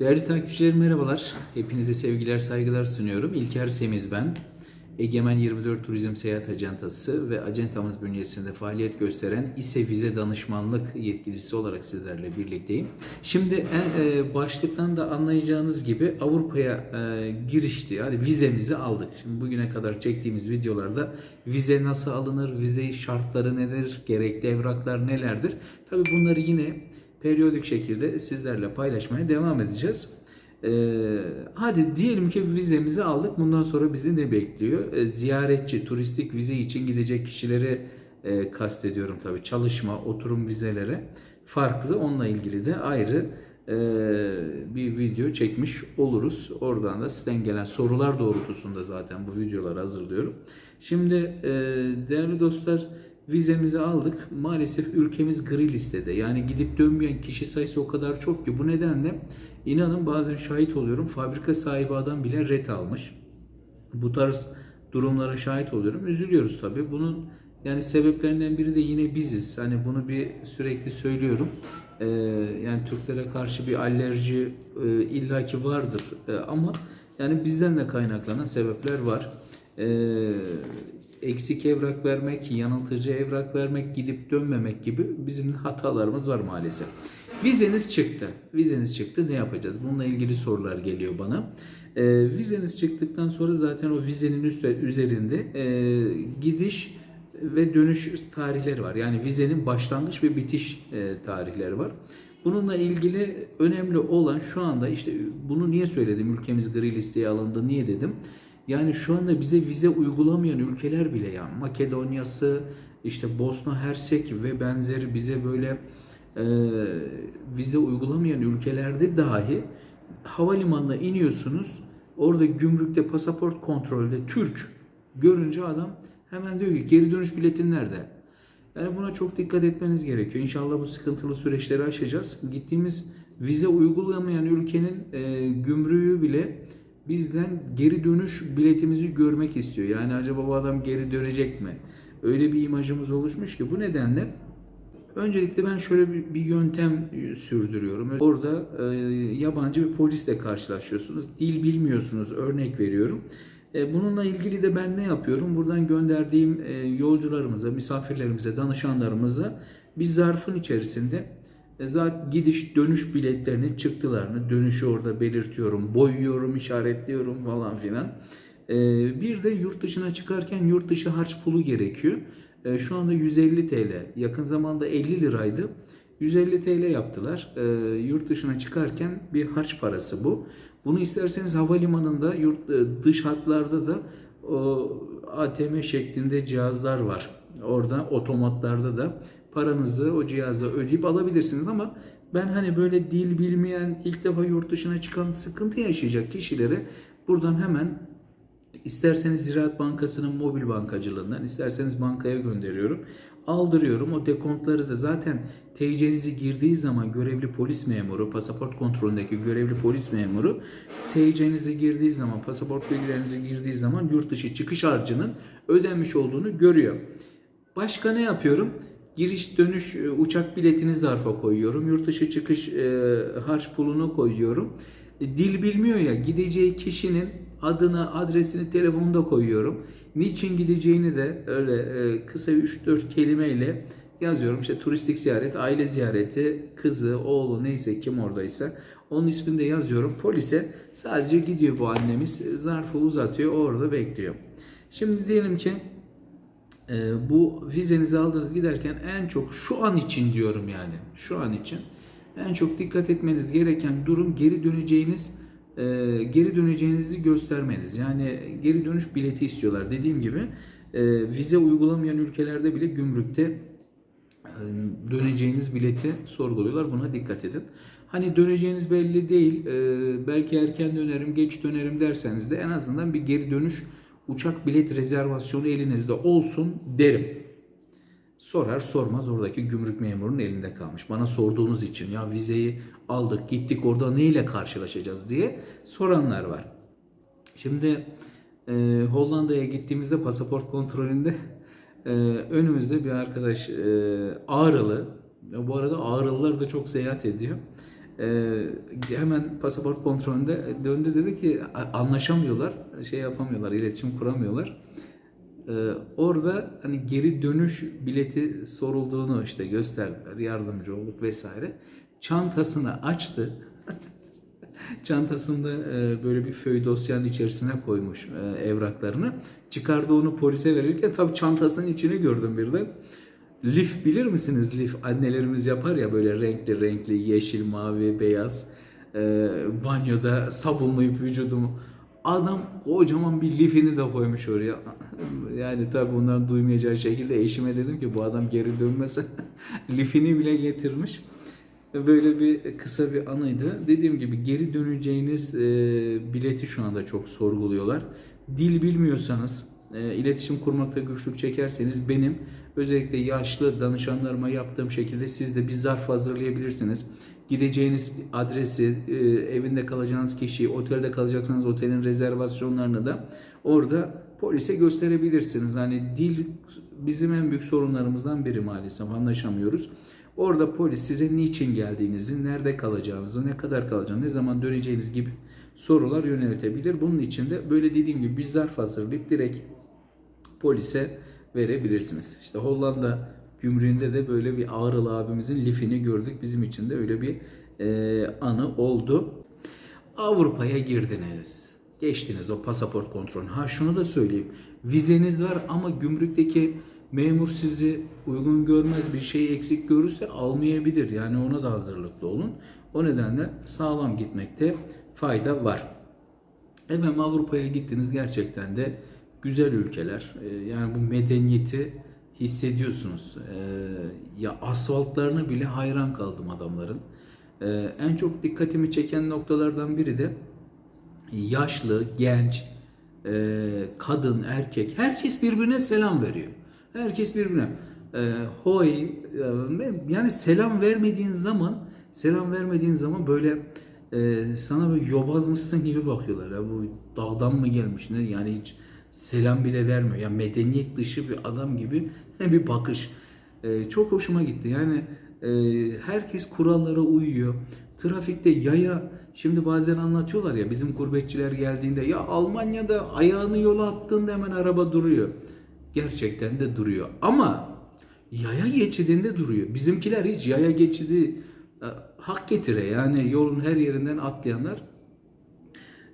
Değerli takipçilerim merhabalar. Hepinize sevgiler, saygılar sunuyorum. İlker Semiz ben. Egemen 24 Turizm Seyahat Acentası ve acentamız bünyesinde faaliyet gösteren İSE Vize Danışmanlık yetkilisi olarak sizlerle birlikteyim. Şimdi en, e, başlıktan da anlayacağınız gibi Avrupa'ya e, girişti. Yani vizemizi aldık. Şimdi bugüne kadar çektiğimiz videolarda vize nasıl alınır, vize şartları nedir, gerekli evraklar nelerdir? Tabii bunları yine periyodik şekilde sizlerle paylaşmaya devam edeceğiz. Ee, hadi diyelim ki vizemizi aldık. Bundan sonra bizi ne bekliyor? Ee, ziyaretçi, turistik vize için gidecek kişileri e, kastediyorum tabii. Çalışma, oturum vizelere farklı. Onunla ilgili de ayrı e, bir video çekmiş oluruz. Oradan da sizden gelen sorular doğrultusunda zaten bu videoları hazırlıyorum. Şimdi e, değerli dostlar vizemizi aldık. Maalesef ülkemiz gri listede. Yani gidip dönmeyen kişi sayısı o kadar çok ki bu nedenle inanın bazen şahit oluyorum. Fabrika sahibi adam bile ret almış. Bu tarz durumlara şahit oluyorum. Üzülüyoruz tabii. Bunun yani sebeplerinden biri de yine biziz. Hani bunu bir sürekli söylüyorum. Ee, yani Türklere karşı bir alerji e, illaki vardır. E, ama yani bizden de kaynaklanan sebepler var. Ee, eksik evrak vermek, yanıltıcı evrak vermek, gidip dönmemek gibi bizim hatalarımız var maalesef. Vizeniz çıktı. Vizeniz çıktı. Ne yapacağız? Bununla ilgili sorular geliyor bana. Ee, vizeniz çıktıktan sonra zaten o vizenin üstü, üzerinde e, gidiş ve dönüş tarihleri var. Yani vizenin başlangıç ve bitiş e, tarihleri var. Bununla ilgili önemli olan şu anda işte bunu niye söyledim? Ülkemiz gri listeye alındı. Niye dedim? Yani şu anda bize vize uygulamayan ülkeler bile yani Makedonya'sı, işte Bosna Hersek ve benzeri bize böyle e, vize uygulamayan ülkelerde dahi havalimanına iniyorsunuz. Orada gümrükte pasaport kontrolde Türk görünce adam hemen diyor ki geri dönüş biletin nerede? Yani buna çok dikkat etmeniz gerekiyor. İnşallah bu sıkıntılı süreçleri aşacağız. Gittiğimiz vize uygulamayan ülkenin e, gümrüğü bile bizden geri dönüş biletimizi görmek istiyor. Yani acaba bu adam geri dönecek mi? Öyle bir imajımız oluşmuş ki bu nedenle öncelikle ben şöyle bir, bir yöntem sürdürüyorum. Orada e, yabancı bir polisle karşılaşıyorsunuz. Dil bilmiyorsunuz örnek veriyorum. E, bununla ilgili de ben ne yapıyorum? Buradan gönderdiğim e, yolcularımıza, misafirlerimize, danışanlarımıza bir zarfın içerisinde e, zaten gidiş dönüş biletlerinin çıktılarını dönüşü orada belirtiyorum, boyuyorum, işaretliyorum falan filan. E, bir de yurt dışına çıkarken yurt dışı harç pulu gerekiyor. E, şu anda 150 TL, yakın zamanda 50 liraydı. 150 TL yaptılar. Yurt dışına çıkarken bir harç parası bu. Bunu isterseniz havalimanında, yurt dış hatlarda da ATM şeklinde cihazlar var. Orada otomatlarda da paranızı o cihaza ödeyip alabilirsiniz ama ben hani böyle dil bilmeyen, ilk defa yurt dışına çıkan sıkıntı yaşayacak kişilere buradan hemen isterseniz Ziraat Bankası'nın mobil bankacılığından, isterseniz bankaya gönderiyorum. Aldırıyorum. O dekontları da zaten TC'nizi girdiği zaman görevli polis memuru, pasaport kontrolündeki görevli polis memuru TC'nizi girdiği zaman, pasaport bilgilerinizi girdiği zaman yurt dışı çıkış harcının ödenmiş olduğunu görüyor. Başka ne yapıyorum? Giriş dönüş e, uçak biletini zarfa koyuyorum. Yurt dışı çıkış e, harç pulunu koyuyorum. E, dil bilmiyor ya gideceği kişinin adını, adresini telefonda koyuyorum. Niçin gideceğini de öyle e, kısa 3-4 kelimeyle yazıyorum. İşte turistik ziyaret, aile ziyareti, kızı, oğlu neyse kim oradaysa onun ismini de yazıyorum. Polise sadece gidiyor bu annemiz zarfı uzatıyor orada bekliyor. Şimdi diyelim ki e, bu vizenizi aldınız giderken en çok şu an için diyorum yani şu an için en çok dikkat etmeniz gereken durum geri döneceğiniz e, geri döneceğinizi göstermeniz. Yani geri dönüş bileti istiyorlar. Dediğim gibi e, vize uygulamayan ülkelerde bile gümrükte e, döneceğiniz bileti sorguluyorlar. Buna dikkat edin. Hani döneceğiniz belli değil. E, belki erken dönerim, geç dönerim derseniz de en azından bir geri dönüş uçak bilet rezervasyonu elinizde olsun derim. Sorar sormaz oradaki gümrük memurunun elinde kalmış. Bana sorduğunuz için ya vizeyi aldık gittik orada neyle karşılaşacağız diye soranlar var. Şimdi e, Hollanda'ya gittiğimizde pasaport kontrolünde e, önümüzde bir arkadaş e, Ağrılı. Bu arada Ağrılılar da çok seyahat ediyor. Ee, hemen pasaport kontrolünde döndü dedi ki "A- anlaşamıyorlar, şey yapamıyorlar, iletişim kuramıyorlar. Ee, orada hani geri dönüş bileti sorulduğunu işte gösterdiler, yardımcı olduk vesaire. Çantasını açtı. Çantasında e, böyle bir föy dosyanın içerisine koymuş e, evraklarını. Çıkardı onu polise verirken tabii çantasının içini gördüm birden. Lif bilir misiniz? Lif annelerimiz yapar ya böyle renkli renkli yeşil, mavi, beyaz. E, banyoda sabunlayıp vücudumu. Adam kocaman bir lifini de koymuş oraya. Yani tabii bunların duymayacağı şekilde eşime dedim ki bu adam geri dönmese lifini bile getirmiş. Böyle bir kısa bir anıydı. Dediğim gibi geri döneceğiniz e, bileti şu anda çok sorguluyorlar. Dil bilmiyorsanız, e, iletişim kurmakta güçlük çekerseniz benim özellikle yaşlı danışanlarıma yaptığım şekilde siz de bir zarf hazırlayabilirsiniz. Gideceğiniz adresi, e, evinde kalacağınız kişiyi, otelde kalacaksanız otelin rezervasyonlarını da orada polise gösterebilirsiniz. Hani dil bizim en büyük sorunlarımızdan biri maalesef anlaşamıyoruz. Orada polis size niçin geldiğinizi, nerede kalacağınızı, ne kadar kalacağınızı, ne zaman döneceğiniz gibi sorular yöneltebilir. Bunun için de böyle dediğim gibi bir zarf hazırlayıp direkt polise verebilirsiniz. İşte Hollanda gümrüğünde de böyle bir Ağrılı abimizin lifini gördük. Bizim için de öyle bir e, anı oldu. Avrupa'ya girdiniz. Geçtiniz o pasaport kontrolünü. Ha şunu da söyleyeyim. Vizeniz var ama gümrükteki memur sizi uygun görmez bir şey eksik görürse almayabilir. Yani ona da hazırlıklı olun. O nedenle sağlam gitmekte fayda var. Efendim Avrupa'ya gittiniz gerçekten de güzel ülkeler. Ee, Yani bu medeniyeti hissediyorsunuz. Ee, Ya asfaltlarına bile hayran kaldım adamların. Ee, En çok dikkatimi çeken noktalardan biri de yaşlı, genç, e, kadın, erkek herkes birbirine selam veriyor. Herkes birbirine e, hoy e, yani selam vermediğin zaman selam vermediğin zaman böyle sana böyle yobazmışsın gibi bakıyorlar. Ya bu dağdan mı gelmiş ne yani hiç selam bile vermiyor. Ya medeniyet dışı bir adam gibi bir bakış. E, çok hoşuma gitti. Yani e, herkes kurallara uyuyor. Trafikte yaya şimdi bazen anlatıyorlar ya bizim gurbetçiler geldiğinde ya Almanya'da ayağını yola attığında hemen araba duruyor. Gerçekten de duruyor. Ama yaya geçidinde duruyor. Bizimkiler hiç yaya geçidi e, hak getire yani yolun her yerinden atlayanlar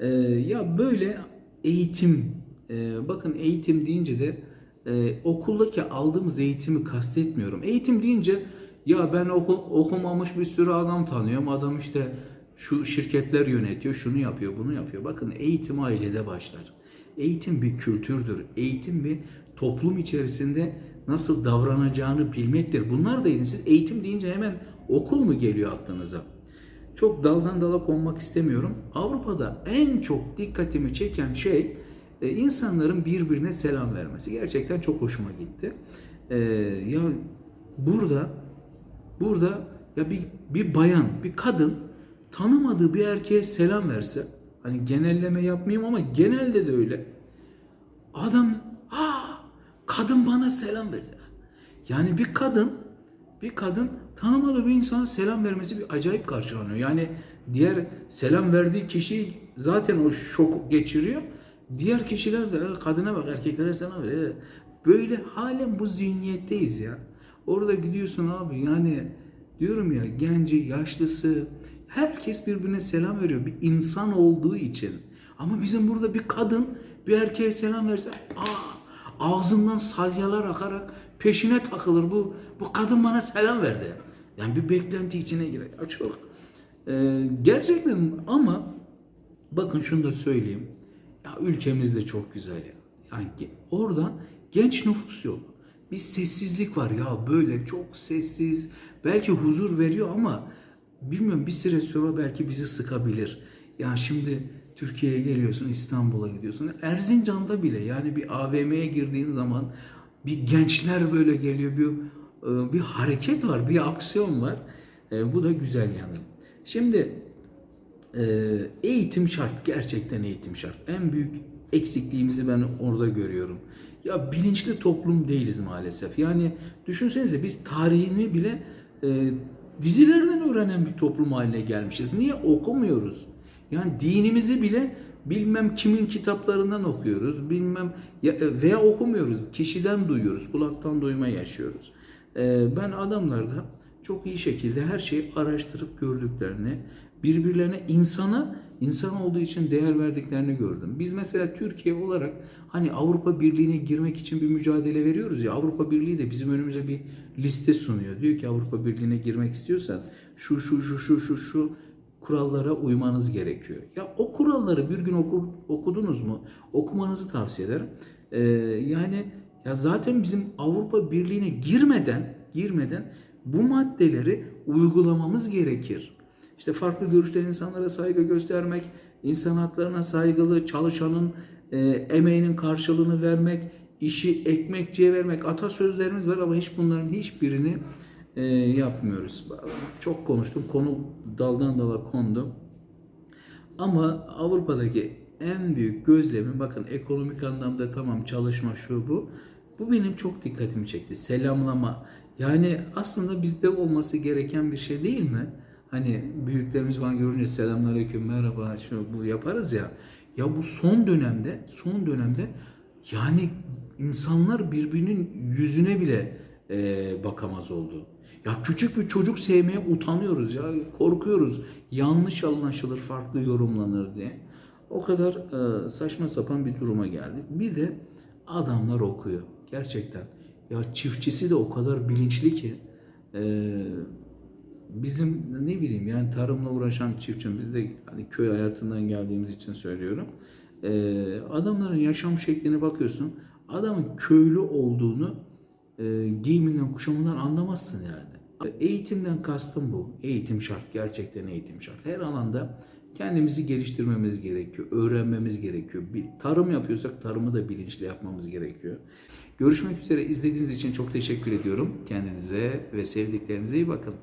ee, ya böyle eğitim, e, bakın eğitim deyince de e, okuldaki aldığımız eğitimi kastetmiyorum. Eğitim deyince ya ben oku, okumamış bir sürü adam tanıyorum. Adam işte şu şirketler yönetiyor, şunu yapıyor, bunu yapıyor. Bakın eğitim ailede başlar. Eğitim bir kültürdür. Eğitim bir toplum içerisinde nasıl davranacağını bilmektir. Bunlar da. Siz eğitim deyince hemen okul mu geliyor aklınıza? Çok daldan dala konmak istemiyorum. Avrupa'da en çok dikkatimi çeken şey e, insanların birbirine selam vermesi. Gerçekten çok hoşuma gitti. E, ya burada burada ya bir bir bayan, bir kadın tanımadığı bir erkeğe selam verse hani genelleme yapmayayım ama genelde de öyle. Adam ha kadın bana selam verdi. Yani bir kadın bir kadın tanımadığı bir insana selam vermesi bir acayip karşılanıyor. Yani diğer selam verdiği kişi zaten o şok geçiriyor. Diğer kişiler de "E, kadına bak erkeklere selam veriyor. Böyle halen bu zihniyetteyiz ya. Orada gidiyorsun abi yani diyorum ya genci, yaşlısı herkes birbirine selam veriyor. Bir insan olduğu için. Ama bizim burada bir kadın bir erkeğe selam verse aa ağzından salyalar akarak peşine takılır. Bu bu kadın bana selam verdi. Yani bir beklenti içine girer. Çok e, gerçekten ama bakın şunu da söyleyeyim. Ya ülkemiz de çok güzel ya. Yani orada genç nüfus yok. Bir sessizlik var ya böyle çok sessiz. Belki huzur veriyor ama bilmiyorum bir süre sonra belki bizi sıkabilir. Ya şimdi Türkiye'ye geliyorsun, İstanbul'a gidiyorsun. Erzincan'da bile yani bir AVM'ye girdiğin zaman bir gençler böyle geliyor, bir e, bir hareket var, bir aksiyon var. E, bu da güzel yanı. Şimdi eğitim şart, gerçekten eğitim şart. En büyük eksikliğimizi ben orada görüyorum. Ya bilinçli toplum değiliz maalesef. Yani düşünsenize biz tarihini bile e, dizilerden öğrenen bir toplum haline gelmişiz. Niye okumuyoruz? Yani dinimizi bile bilmem kimin kitaplarından okuyoruz, bilmem ya- e, veya okumuyoruz. Kişiden duyuyoruz, kulaktan duyma yaşıyoruz. Ee, ben adamlarda çok iyi şekilde her şeyi araştırıp gördüklerini, birbirlerine insana insan olduğu için değer verdiklerini gördüm. Biz mesela Türkiye olarak hani Avrupa Birliği'ne girmek için bir mücadele veriyoruz ya Avrupa Birliği de bizim önümüze bir liste sunuyor. Diyor ki Avrupa Birliği'ne girmek istiyorsan şu şu şu şu şu şu kurallara uymanız gerekiyor. Ya o kuralları bir gün oku, okudunuz mu? Okumanızı tavsiye ederim. Ee, yani ya zaten bizim Avrupa Birliği'ne girmeden girmeden bu maddeleri uygulamamız gerekir. İşte farklı görüşten insanlara saygı göstermek, insan haklarına saygılı, çalışanın e, emeğinin karşılığını vermek, işi ekmekçiye vermek atasözlerimiz var ama hiç bunların hiçbirini e, yapmıyoruz. Çok konuştum, konu daldan dala kondu. Ama Avrupa'daki en büyük gözlemim bakın ekonomik anlamda tamam çalışma şu bu. Bu benim çok dikkatimi çekti. Selamlama. Yani aslında bizde olması gereken bir şey değil mi? Hani büyüklerimiz bana görünce selamünaleyküm merhaba şu bu yaparız ya. Ya bu son dönemde son dönemde yani insanlar birbirinin yüzüne bile e, bakamaz oldu. Ya küçük bir çocuk sevmeye utanıyoruz ya korkuyoruz. Yanlış anlaşılır, farklı yorumlanır diye. O kadar e, saçma sapan bir duruma geldik. Bir de adamlar okuyor gerçekten. Ya çiftçisi de o kadar bilinçli ki e, bizim ne bileyim yani tarımla uğraşan çiftçi biz de hani köy hayatından geldiğimiz için söylüyorum. E, adamların yaşam şekline bakıyorsun. Adamın köylü olduğunu e, giyiminden kuşamından anlamazsın yani. Eğitimden kastım bu. Eğitim şart. Gerçekten eğitim şart. Her alanda kendimizi geliştirmemiz gerekiyor. Öğrenmemiz gerekiyor. Bir tarım yapıyorsak tarımı da bilinçli yapmamız gerekiyor. Görüşmek üzere. İzlediğiniz için çok teşekkür ediyorum. Kendinize ve sevdiklerinize iyi bakın.